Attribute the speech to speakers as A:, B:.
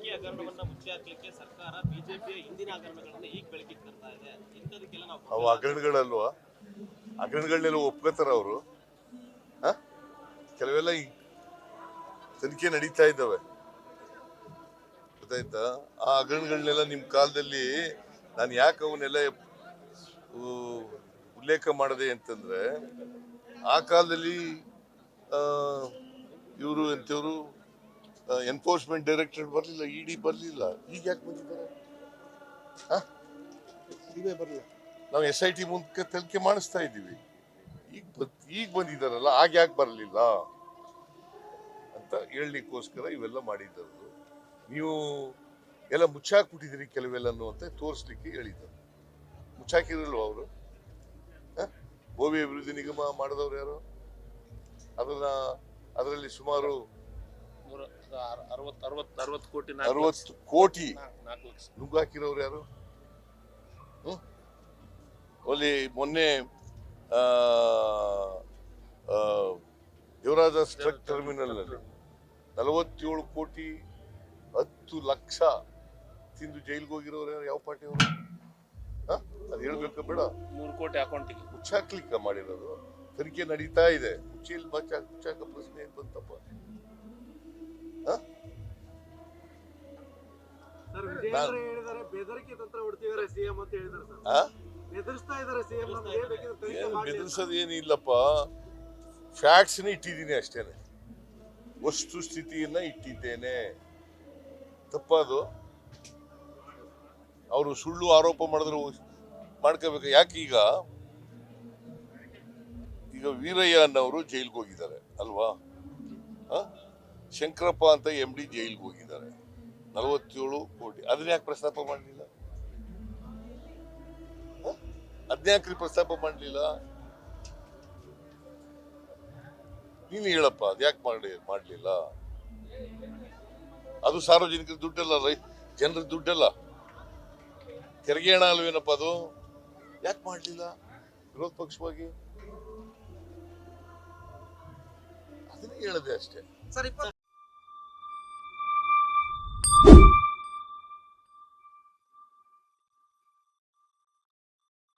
A: ಬಾಕಿ ಹಗರಣವನ್ನ ಮುಚ್ಚಿ ಹಾಕ್ಲಿಕ್ಕೆ ಸರ್ಕಾರ ಬಿಜೆಪಿಯ ಹಿಂದಿನ ಹಗರಣಗಳನ್ನ ಈಗ ಬೆಳಕಿಗೆ ತರ್ತಾ ಇದೆ. ಇಂಥದಕ್ಕೆಲ್ಲ ನಾವು
B: ಹಗರಣಗಳಲ್ವಾ ಹಗರಣಗಳನ್ನೆಲ್ಲ ಒಪ್ಕೋತಾರ ಅವರು. ಕೆಲವೆಲ್ಲ ಈ ತನಿಖೆ ನಡೀತಾ ಇದ್ದಾವೆ. ಗೊತ್ತಾಯ್ತಾ? ಆ ಹಗರಣಗಳನ್ನೆಲ್ಲ ನಿಮ್ಮ ಕಾಲದಲ್ಲಿ ನಾನು ಯಾಕೆ ಅವನ್ನೆಲ್ಲ ಉಲ್ಲೇಖ ಮಾಡಿದೆ ಅಂತಂದ್ರೆ, ಆ ಕಾಲದಲ್ಲಿ ಇವರು ಎಂತವರು? ಎನ್ಫೋರ್ಸ್ಮೆಂಟ್ ಡೈರೆಕ್ಟರೇಟ್ ಬರಲಿಲ್ಲ ಇಡಿ ಬರಲಿಲ್ಲ. ಈಗ ಯಾಕೆ ಬಂದಿದ್ದಾರೆ ನಾವು ಎಸ್ ಐ ಟಿ ಮೂಲಕ ತನಿಖೆ ಮಾಡಿಸ್ತಾ ಇದ್ದೀವಿ. ಈಗ ಈಗ ಬಂದಿದ್ದಾರಲ್ಲ ಆಗ ಯಾಕೆ ಬರಲಿಲ್ಲ? ಅಂತ ಹೇಳಲಿಕ್ಕೋಸ್ಕರ ಇವೆಲ್ಲ ಮಾಡಿದ್ದರು ನೀವು ಎಲ್ಲ ಮುಚ್ಚಾಕ್ಬಿಟ್ಟಿದ್ದೀರಿ ಕೆಲವೆಲ್ಲನೂ ಅಂತ ತೋರಿಸ್ಲಿಕ್ಕೆ ಹೇಳಿದ್ದಾರೆ ಮುಚ್ಚಾಕಿರಲ್ವ ಅವರು? ಭೂಮಿ ಅಭಿವೃದ್ಧಿ ನಿಗಮ ಮಾಡಿದವ್ರು ಯಾರು? ಅದನ್ನ ಅದರಲ್ಲಿ ಸುಮಾರು
C: ಅರವತ್ತು ಅರವತ್ತು ಅರವತ್ತು ಕೋಟಿ ನಾಲ್ಕು
B: ಅರವತ್ತು ಕೋಟಿ?
C: ನಾಲ್ಕು ಲಕ್ಷ.
B: ನುಗ್ಗಾಕಿರೋರು ಯಾರು? ಹ್ಮ್? ಅಲ್ಲಿ ಮೊನ್ನೆ ಆ, ಆ, ಯುವರಾಜ ಸ್ಟ್ರಕ್ ಟರ್ಮಿನಲ್ ಅಲ್ಲಿ ನಲವತ್ತೇಳು ಕೋಟಿ ಹತ್ತು ಲಕ್ಷ ತಿಂದು ಜೈಲ್ಗೆ ಹೋಗಿರೋರು ಯಾರು? ಯಾವ ಪಾರ್ಟಿ ಅವರು? ಅದು ಹೇಳ್ಬೇಕಾ ಬೇಡ.
C: ಮೂರು ಕೋಟಿ ಅಕೌಂಟಿಗೆ.
B: ಮುಚ್ಚಾಕ್ಲಿಕ್ಕ ಮಾಡಿರೋದು. ತನಿಖೆ ನಡೀತಾ ಇದೆ. ಮುಚ್ಚಿಲ್ ಮುಚ್ಚಾಕ ಮುಚ್ಚಾಕ ಪ್ರಶ್ನೆ ಏನ್ ಬಂತಪ್ಪ. ಬೆದರಿಸೋದು ಏನಿಲ್ಲಪ್ಪ ಫ್ಯಾಕ್ಟ್ಸ್ನ ಇಟ್ಟಿದ್ದೀನಿ ಅಷ್ಟೇನೆ. ವಸ್ತು ಸ್ಥಿತಿಯನ್ನ ಇಟ್ಟಿದ್ದೇನೆ. ತಪ್ಪದು. ಅವರು ಸುಳ್ಳು ಆರೋಪ ಮಾಡಿದ್ರು ಮಾಡ್ಕೋಬೇಕು. ಯಾಕೆ ಈಗ? ಈಗ ವೀರಯ್ಯ ಅನ್ನೋರು ಜೈಲ್ಗೆ ಹೋಗಿದ್ದಾರೆ ಅಲ್ವಾ? ಆ? ಶಂಕರಪ್ಪ ಅಂತ ಎಂ ಡಿ ಜೈಲ್ಗೆ ಹೋಗಿದ್ದಾರೆ. ನಲವತ್ತೇಳು ಕೋಟಿ. ಅದನ್ನ ಯಾಕೆ ಪ್ರಸ್ತಾಪ ಮಾಡಲಿಲ್ಲ? ಅದ್ಯಾಕ್ರಿ ಪ್ರಸ್ತಾಪ ಮಾಡಲಿಲ್ಲ? ನೀನು ಹೇಳಪ್ಪ ಅದ್ಯಾಕೆ ಮಾಡಿ ಮಾಡಲಿಲ್ಲ? ಅದು ಸಾರ್ವಜನಿಕರ ದುಡ್ಡಲ್ಲ, ರೈ, ಜನರ ದುಡ್ಡಲ್ಲ. ತೆರಿಗೆ ಹಣ ಅಲ್ವೇನಪ್ಪ ಅದು? ಯಾಕೆ ಮಾಡಲಿಲ್ಲ ವಿರೋಧ ಪಕ್ಷವಾಗಿ? ಅದನ್ನ ಹೇಳದೆ ಅಷ್ಟೇ.